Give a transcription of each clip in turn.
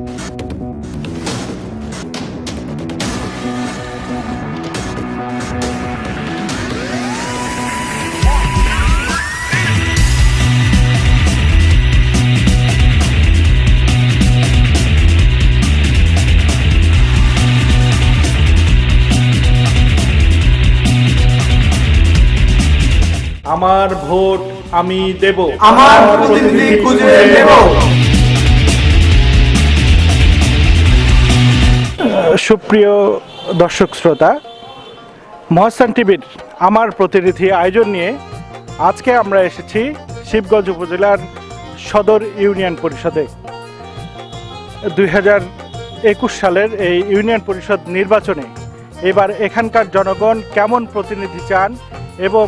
আমার ভোট আমি দেব। আমার প্রতিনিধি খুঁজে নেব। সুপ্রিয় দর্শক শ্রোতা, মহাস্থান টিভির আমার প্রতিনিধি আয়োজন নিয়ে আজকে আমরা এসেছি শিবগঞ্জ উপজেলার সদর ইউনিয়ন পরিষদে। দুই হাজার একুশ সালের এই ইউনিয়ন পরিষদ নির্বাচনে এবার এখানকার জনগণ কেমন প্রতিনিধি চান এবং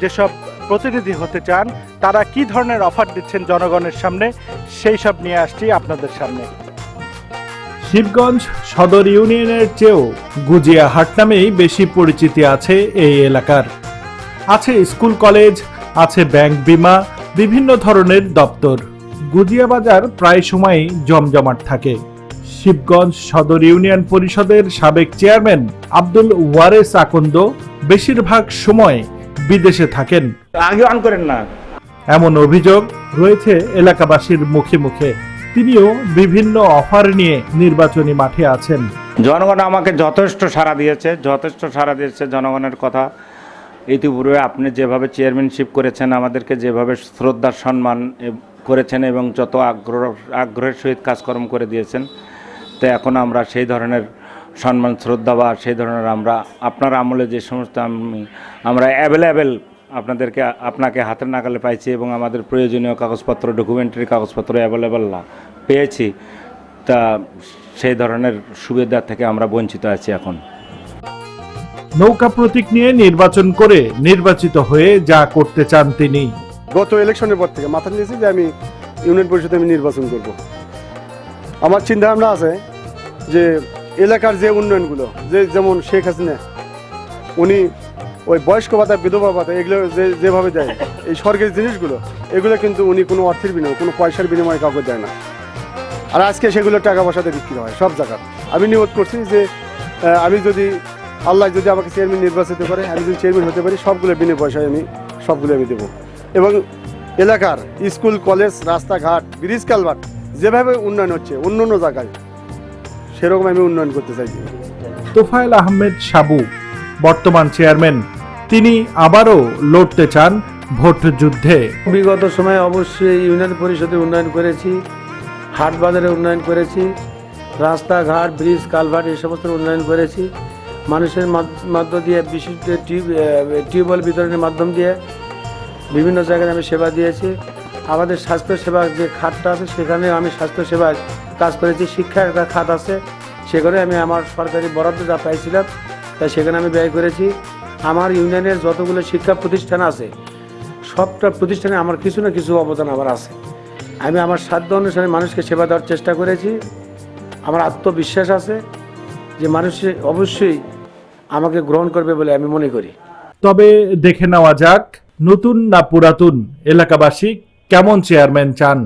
যেসব প্রতিনিধি হতে চান, তারা কি ধরনের অফার দিচ্ছেন জনগণের সামনে, সেই সব নিয়ে আসছি আপনাদের সামনে। শিবগঞ্জ সদর ইউনিয়নের চেয়েও গুজিয়াহাট নামেই বেশি পরিচিতি আছে এই এলাকার। আছে স্কুল কলেজ আছে ব্যাংক বিমা বিভিন্ন ধরনের দপ্তর। গুজিয়া বাজার প্রায় সময়ই জমজমাট থাকে। শিবগঞ্জ সদর ইউনিয়ন পরিষদের সাবেক চেয়ারম্যান আব্দুল ওয়ারেস আকন্দ বেশিরভাগ সময় বিদেশে থাকেন। আগে অন করেন না। এমন অভিযোগ রয়েছে এলাকাবাসীর মুখে মুখে। তিনিও বিভিন্ন অফার নিয়ে নির্বাচনী মাঠে আছেন। জনগণ আমাকে যথেষ্ট সাড়া দিয়েছে, যথেষ্ট সাড়া দিয়েছে জনগণের কথা। ইতিপূর্বে আপনি যেভাবে চেয়ারম্যানশিপ করেছেন, আমাদেরকে যেভাবে শ্রদ্ধার সম্মান করেছেন এবং যত আগ্রহ, আগ্রহের সহিত কাজকর্ম করে দিয়েছেন, তো এখন আমরা সেই ধরনের সম্মান, শ্রদ্ধা বা সেই ধরনের আমরা, আপনার আমলে যে সমস্ত আমি, আমরা অ্যাভেলেবেল আপনাদেরকে আপনাকে হাতের নাগালে পাইছি এবং আমাদের প্রয়োজনীয় কাগজপত্র ডকুমেন্টারি কাগজপত্র অ্যাভেলেবেল না পেয়েছি। তা সেই ধরনের সুবিধা থেকে আমরা বঞ্চিত আছি এখন। নৌকা প্রতীক নিয়ে নির্বাচন করে নির্বাচিত হয়ে যা করতে চান তিনি। গত ইলেকশনের পর থেকে মাথা নিয়েছি যে আমি ইউনিয়ন পরিষদে আমি নির্বাচন করব। আমার চিন্তা ভাবনা আছে যে এলাকার যে উন্নয়নগুলো যে যেমন শেখ হাসিনা উনি ওই বয়স্ক ভাতা, বিধবা ভাতা, এগুলো যে যেভাবে দেয়, এই সরকারি জিনিসগুলো, এগুলো কিন্তু উনি কোনো অর্থের বিনিময়, কোনো পয়সার বিনিময়ে কাউকে দেয় না। আর আজকে সেগুলো টাকা পয়সাতে বিক্রি হয়, সব জায়গার আমি নিয়োগ করছি যে আমি যদি, আল্লাহ যদি আমাকে চেয়ারম্যান নির্বাচিত করে, আমি যদি চেয়ারম্যান হতে পারি, সবগুলো বিনা পয়সায় আমি, সবগুলো আমি দেবো। এবং এলাকার স্কুল, কলেজ, রাস্তাঘাট, ব্রিজ কালভার্ট, যেভাবে উন্নয়ন হচ্ছে, অন্য অন্য জায়গায়, সেরকম আমি উন্নয়ন করতে চাইছি তোফায়েল আহমেদ সাবু বর্তমান চেয়ারম্যান। তিনি আবারও লড়তে চান ভোট যুদ্ধে। বিগত সময়ে অবশ্যই ইউনিয়ন পরিষদে উন্নয়ন করেছি হাট বাজারে উন্নয়ন করেছি, রাস্তাঘাট, ব্রিজ, কালভার্ট এই সমস্ত উন্নয়ন করেছি। মানুষের মাধ- মধ্য দিয়ে বিশুদ্ধ টিউব টিউবওয়েল বিতরণের মাধ্যম দিয়ে বিভিন্ন জায়গায় আমি সেবা দিয়েছি। আমাদের স্বাস্থ্য সেবার যে খাতটা আছে সেখানে আমি স্বাস্থ্য সেবার কাজ করেছি। শিক্ষার একটা খাত আছে, সেখানে আমি আমার সরকারি বরাদ্দ যা পাইছিলাম তাই সেখানে আমি ব্যয় করেছি। আমার ইউনিয়নের যতগুলো শিক্ষা প্রতিষ্ঠান আছে, সবটা প্রতিষ্ঠানে আমার কিছু না কিছু অবদান আমার আছে। আমি আমার সাধ্য অনুসারে মানুষকে সেবা দেওয়ার চেষ্টা করেছি। আমার আত্মবিশ্বাস আছে যে মানুষ অবশ্যই আমাকে গ্রহণ করবে বলে আমি মনে করি। তবে দেখে নেওয়া যাক, নতুন না পুরাতন এলাকাবাসী কেমন চেয়ারম্যান চান।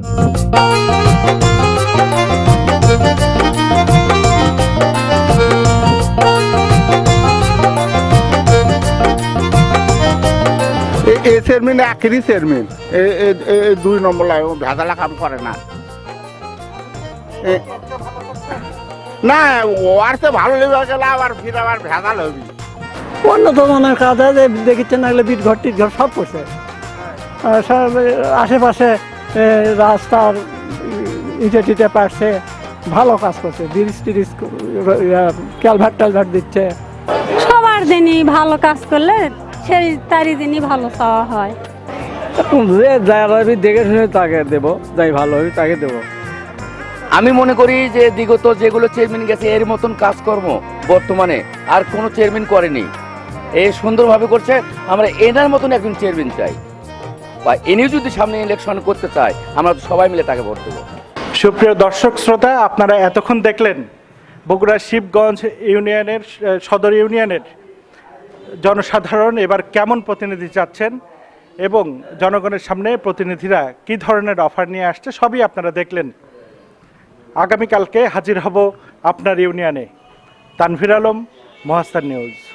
চেয়ারম্যান আখেরি চেয়ারম্যান এই দুই নম্বর লাগে ভেজালা কাম করে না। এ- না ওর তো ভালো লেগে গেলে আবার ফির আবার ভেজাল হবি। অন্য ধরনের কাজ আছে দেখেছেন নাহলে বিট ঘর টিট ঘর সব করছে সব আশেপাশে রাস্তার ইটে টিটে পারছে ভালো কাজ করছে ব্রিজ টিরিজ ক্যালভার্ট টালভার্ট দিচ্ছে। সবার দিনই ভালো কাজ করলে সেই তারই দিনই ভালো চাওয়া হয়। যে যারা দেখে শুনে তাকে দেবো যাই ভালো হবে তাকে দেবো। আমি মনে করি যে বিগত যেগুলো চেয়ারম্যান গেছে এর মতন কাজকর্ম বর্তমানে আর কোনো চেয়ারম্যান করেনি। এ সুন্দরভাবে করছে আমরা এনার মতন একজন চেয়ারম্যান চাই। বা এনেও যদি সামনে ইলেকশন করতে চায় আমরা সবাই মিলে তাকে ভোট দেবো। সুপ্রিয় দর্শক শ্রোতা আপনারা এতক্ষণ দেখলেন বগুড়া শিবগঞ্জ ইউনিয়নের সদর ইউনিয়নের জনসাধারণ এবার কেমন প্রতিনিধি চাচ্ছেন এবং জনগণের সামনে প্রতিনিধিরা কি ধরনের অফার নিয়ে আসছে সবই আপনারা দেখলেন। আগামীকালকে হাজির হব আপনার ইউনিয়নে। তানভীর আলম মহাস্তার নিউজ।